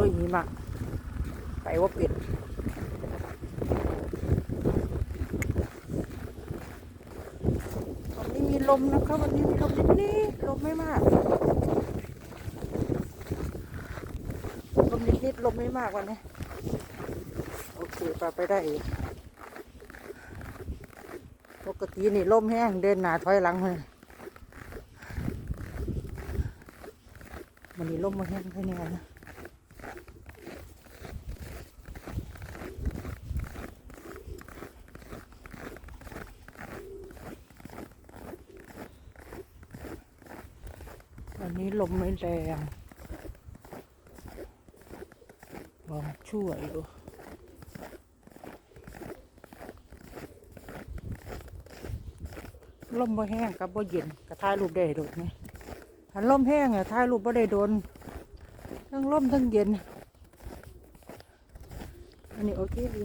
ลุยหิมะไปว่าเป็ดวันนี้มีลมนะครับวันนี้มีลมนิดๆลมไม่มากลมนิดๆลมไม่มากวันนี้โอเคไปไปได้อีกปกตินี่ลมแห้งเดินหน้าถอยหลังเลยมันนี่ลมมาแห้งแค่นี้นะ วันนี้ลมไม่แรงลองช่วยดูลมบ่แห้งกับบ่เย็นก็ถ่ายรูปได้โดดไหมถ้าลมแห้งอะถ่ายรูปบ่ได้โดน ทั้งร่มทั้งเย็น อันนี้โอเคดี